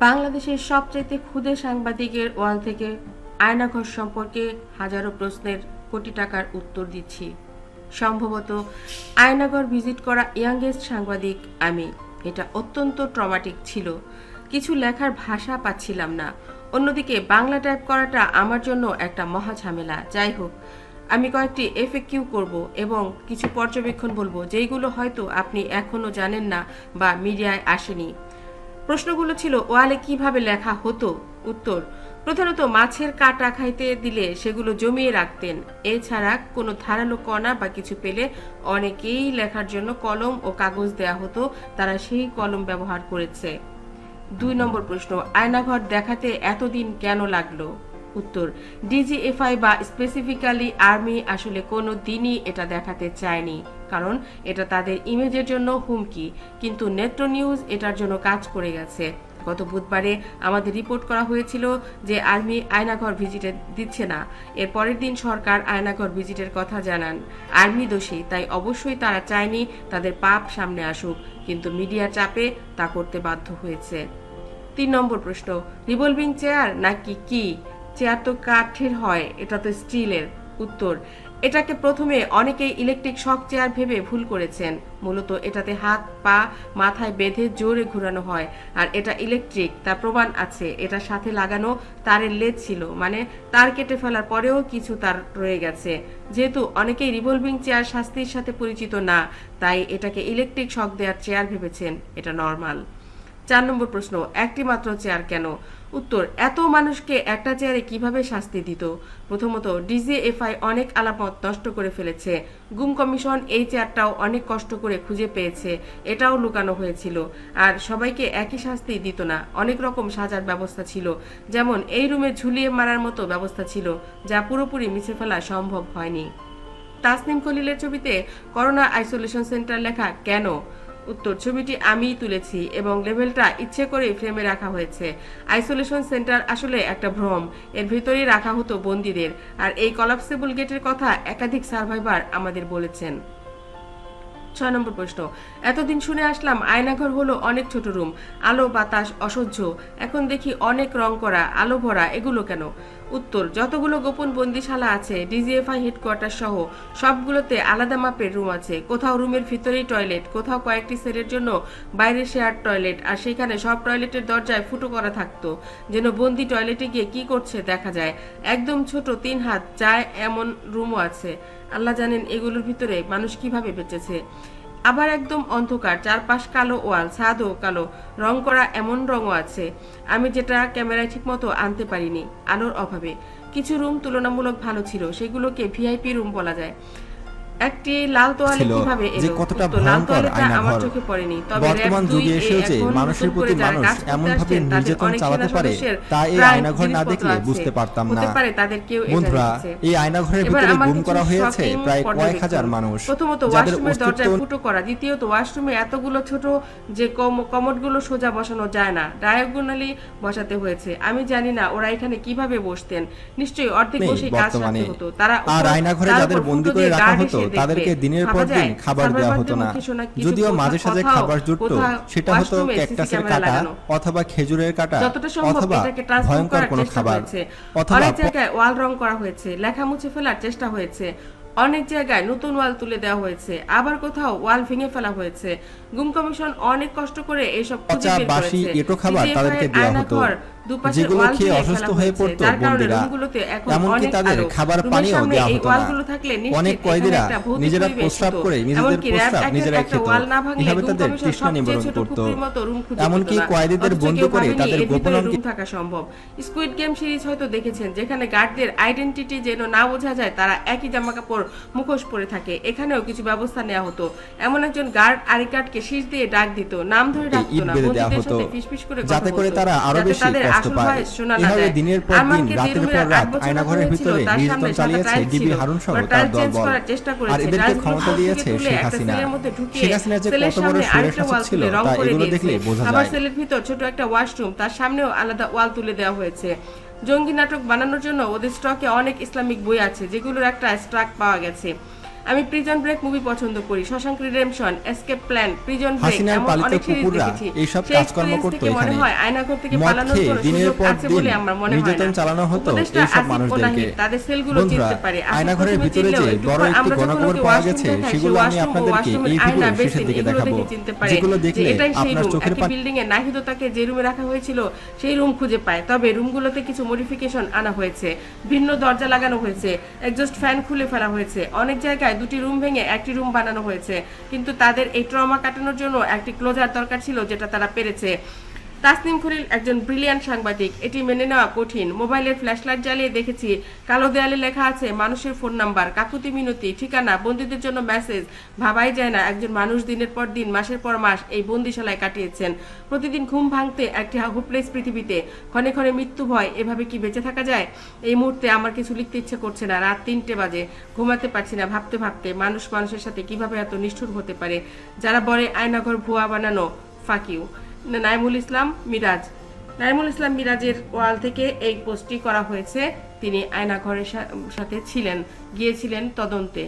বাংলাদেশের সবচাইতে ক্ষুদে সাংবাদিকের ওয়াল থেকে আয়নাঘর সম্পর্কে হাজারো প্রশ্নের কোটি টাকার উত্তর দিচ্ছি। সম্ভবত আয়নাঘর ভিজিট করা ইয়াংগেস্ট সাংবাদিক আমি। এটা অত্যন্ত ট্রমাটিক ছিল। কিছু লেখার ভাষা পাচ্ছিলাম না। অন্যদিকে বাংলা টাইপ করাটা আমার জন্য একটা মহা ঝামেলা। যাই হোক, আমি কয়েকটি এফএকিউ করব এবং কিছু পর্যবেক্ষণ বলব, যেইগুলো হয়তো আপনি এখনও জানেন না বা মিডিয়ায় আসেনি। প্রশ্নগুলো ছিল, ওয়ালে কীভাবে লেখা হতো? উত্তর, প্রধানত মাছের কাটা খাইতে দিলে সেগুলো জমিয়ে রাখতেন। এছাড়া কোনো ধারালো কণা বা কিছু পেলে অনেকেই লেখার জন্য কলম ও কাগজ দেয়া হতো, তারা সেই কলম ব্যবহার করেছে। দুই নম্বর প্রশ্ন, আয়নাঘর দেখাতে এতদিন কেন লাগল? উত্তর। ডিজিএফআই বা স্পেসিফিক্যালি আর্মি আসলে কোনো দিনই এটা দেখাতে চায়নি, কারণ এটা তাদের ইমেজের জন্য হুমকি। কিন্তু নেত্র নিউজ এটার জন্য কাজ করে গেছে। গত বুধবারে আমাদের রিপোর্ট করা হয়েছিল যে আর্মি আয়নাঘর ভিজিটে দিচ্ছে না। এর পরের দিন সরকার আয়নাঘর ভিজিটের কথা জানান। আর্মি দোষী, তাই অবশ্যই তারা চায়নি তাদের পাপ সামনে আসুক, কিন্তু মিডিয়া চাপে তা করতে বাধ্য হয়েছে। তিন নম্বর প্রশ্ন, রিভলভিং চেয়ার নাকি কি? চেয়ার তো কাঠের হয়, এটা তো স্টিলের উত্তর। এটাকে প্রথমে অনেকেই ইলেকট্রিক শক চেয়ার ভেবে ভুল করেছেন। মূলত এটাতে হাত, পা, মাথায় বেঁধে জোরে ঘোরানো হয়, আর এটা ইলেকট্রিক, তার প্রমাণ আছে। এটা সাথে লাগানো তারের লেজ ছিল মানে তার কেটে ফেলার পরেও কিছু তার রয়ে গেছে। যেহেতু অনেকেই রিভলভিং চেয়ার শাস্তির সাথে পরিচিত না, তাই এটাকে ইলেকট্রিক শক দেওয়ার চেয়ার ভেবেছেন। এটা নর্মাল। চার নম্বর প্রশ্ন একটি মাত্র চেয়ার কেন? উত্তর, এত মানুষকে একটা চেয়ারে কীভাবে শাস্তি দিত? প্রথমত, ডিজিএফআই অনেক আলামত নষ্ট করে ফেলেছে। গুম কমিশন এই চেয়ারটাও অনেক কষ্ট করে খুঁজে পেয়েছে, এটাও লুকানো হয়েছিল। আর সবাইকে একই শাস্তি দিত না, অনেক রকম সাজার ব্যবস্থা ছিল। যেমন, এই রুমে ঝুলিয়ে মারার মতো ব্যবস্থা ছিল, যা পুরোপুরি মিছে ফেলা সম্ভব হয়নি। তাসনিম খলিলের ছবিতে করোনা আইসোলেশন সেন্টার লেখা, কেন? উত্তর ছবিটি আমিই তুলেছি এবং লেভেলটা ইচ্ছে করেই ফ্রেমে রাখা হয়েছে। আইসোলেশন সেন্টার আসলে একটা ভ্রম। এর ভিতরেই রাখা হতো বন্দীদের। আর এই কলাপসেবল গেটের কথা একাধিক সার্ভাইভার আমাদের বলেছেন। ছয় নম্বর প্রশ্ন। এতদিন শুনে আসলাম আয়নাঘর হলো অনেক ছোট রুম। আলো, বাতাস, অসহ্য। এখন দেখি অনেক রং করা, আলো ভরা, এগুলো কেন? উত্তর, যতগুলো গোপন বন্দিশালা আছে, ডিজিএফআই হেডকোয়ার্টার সহ সবগুলোতে আলাদা মাপের রুম আছে। কোথাও রুমের ভিতরেই টয়লেট কোথাও কয়েকটি সেলের জন্য বাইরে শেয়ার টয়লেট আর সেখানে সব টয়লেটের দরজায় ফুটো করা থাকতো। যেন বন্দি টয়লেটে গিয়ে কি করছে দেখা যায়। একদম ছোট, তিন হাত যায় এমন রুমও আছে। আল্লাহ জানেন এগুলোর ভিতরে মানুষ কীভাবে বেঁচেছে। আবার একদম অন্ধকার, চারপাশ কালো ওয়াল ছাদও কালো, রং করা এমন রঙও আছে। আমি যেটা ক্যামেরায় ঠিকমতো আনতে পারিনি, আলোর অভাবে। কিছু রুম তুলনামূলক ভালো ছিল, সেগুলোকে ভিআইপি রুম বলা যায়। একটি লাল তোয়ালে কীভাবে যে কতটা লাল ভয়ঙ্কর তোয়ালেটা আমার চোখে পড়েনি। তবে বর্তমান যুগে এ এসেও যে মানুষের প্রতি মানুষ করতে আসছেন, তাদের নির্যাতন চালাতে পারে, তা এই আয়নাঘর না দেখলে বুঝতে পারতাম না। পারে তাদের কেউ বন্ধুরা এই আয়নাঘরের ভিতরে গুম করা হয়েছে প্রায় কয়েক হাজার মানুষ প্রথমত ওয়াশরুমের দরজায় ফুটো করা দ্বিতীয়ত ওয়াশরুমে এতগুলো ছোট যে কমোডগুলো সোজা বসানো যায় না ডায়াগোনালি বসাতে হয়েছে। আমি জানি না ওরা এখানে কীভাবে বসতেন। নিশ্চয়ই অর্ধেক বসে কাজ। সারতে হতো। তারা আর আয়নাঘরে যাদের বন্দি করে রাখা হতো তাদেরকে দিনের পর দিন খাবার দেওয়া হতো না। যদিও মাঝে সাঝে খাবার জুটতো সেটা হতো ক্যাকটাসের কাটা অথবা খেজুরের কাটা অথবা ভয়ঙ্কর কোনো খাবার অথবা ওয়াল রং করা হয়েছে লেখা মুছে ফেলার চেষ্টা হয়েছে। অনেক জায়গায় নতুন ওয়াল তুলে দেওয়া হয়েছে। আবার কোথাও ওয়াল ভেঙে ফেলা হয়েছে। গুম কমিশন অনেক কষ্ট করে এইসব খুঁজে বের করেছে। খাবার তাদেরকে দেওয়া হতো। যেগুলো খেয়ে অসুস্থ হয়ে পড়তো বন্দীরা এমনকি তাদের খাবার পানিও দেওয়া হতো না। অনেক কয়েদিরা নিজেরা প্রস্রাব করে নিজেদের প্রস্রাব নিজেরাই খেত। এভাবে তাদের তৃষ্ণা নিবারণ করতো। এমনকি কয়েদিদের অথচ করে তাদের গোপন থাকা সম্ভব। স্কুইড গেম সিরিজ হয়তো দেখেছেন যেখানে গার্ডদের আইডেন্টিটি যেন না বোঝা যায় তারা একই জামা কাপড় মুখোশ পরে থাকে। এখানেও কিছু ব্যবস্থা নেওয়া হতো। এমন একজন গার্ড আরিকাটকে শীষ দিয়ে ডাক দিত। নাম ধরে ডাকতো না। বন্দীদের সাথে ফিসফিস করে যাতে করে তারা আরও বেশি না এভাবে দিনের পর দিন রাতের পর রাত আয়নাঘরের ভিতরে নির্যাতন চালিয়েছে ডিবি হারুন সহ তার দলবল আর এদেরকে ক্ষমতা দিয়েছে শেখ হাসিনা। শেখ হাসিনা যে কত বড় ছিল তা এগুলো দেখলে বোঝা আবার যায়। সেলের ভিতর ছোট একটা ওয়াশরুম তার সামনেও আলাদা ওয়াল তুলে দেওয়া হয়েছে। জঙ্গি নাটক বানানোর জন্য ওদের স্টকে অনেক ইসলামিক বই আছে যেগুলোর একটা স্ট্রাক পাওয়া গেছে। আমি প্রিজন ব্রেক মুভি পছন্দ করি। Shawshank redemption escape plan prison break এমন অনেক সিরিজ দেখেছি। এইসব কাজকর্ম করতো মনে। হয় আয়নাঘর থেকে পালানোর কোনো দিনের সুযোগ পর আছে দিন বলে আমার মনে হয় নির্যাতন চালানো হতো উপদেষ্টা এইসব মানুষদেরকে। তাদের সেলগুলো চিনতে পারে। আয়নাঘরের ভিতরে যে বড় একটু গণকবর পাওয়া গেছে, সেগুলো আমি আপনাদেরকে এই ভিডিওর শেষের দিকে দেখাবো। যেগুলো দেখলে এটাই সেই আপনার চোখের একই পা- বিল্ডিং এ নাহিদও তাকে যে রুমে রাখা হয়েছিল সেই রুম খুঁজে পায়। তবে রুমগুলোতে কিছু মডিফিকেশন আনা হয়েছে। ভিন্ন দরজা লাগানো হয়েছে। এক্সস্ট ফ্যান খুলে ফেলা হয়েছে। অনেক জায়গায় দুটি রুম ভেঙে একটি রুম বানানো হয়েছে। কিন্তু তাদের এই ট্রমা কাটানোর জন্য একটি ক্লোজার দরকার ছিল, যেটা তারা পেরেছে। তাসনিম খলিল একজন ব্রিলিয়ান্ট সাংবাদিক। এটি মেনে নেওয়া কঠিন। মোবাইলের ফ্ল্যাশলাইট জ্বালিয়ে দেখেছি, কালো দেয়ালে লেখা আছে, মানুষের ফোন নাম্বার, কাকুতি মিনতি, ঠিকানা, বন্দীদের জন্য মেসেজ, ভাবাই যায় না, একজন মানুষ দিনের পর দিন, মাসের পর মাস এই বন্দিশালায় কাটিয়েছেন। প্রতিদিন ঘুম ভাঙতে একটি হোপলেস পৃথিবীতে, ক্ষণে ক্ষণে মৃত্যু ভয়, এভাবে কি বেঁচে থাকা যায়? এই মুহূর্তে আমার কিছু লিখতে ইচ্ছে করছে না, রাত তিনটে বাজে, ঘুমাতে পারছি না, ভাবতে ভাবতে মানুষ মানুষের সাথে কীভাবে এত নিষ্ঠুর হতে পারে? যারা বলে, আয়নাঘর ভুয়া বানানো ফাকিউ নাইমুল ইসলাম মিরাজ। নাইমুল ইসলাম মিরাজের ওয়াল থেকে এই পোস্টটি করা হয়েছে। তিনি আয়নাঘরের সাথে ছিলেন, গিয়েছিলেন তদন্তে।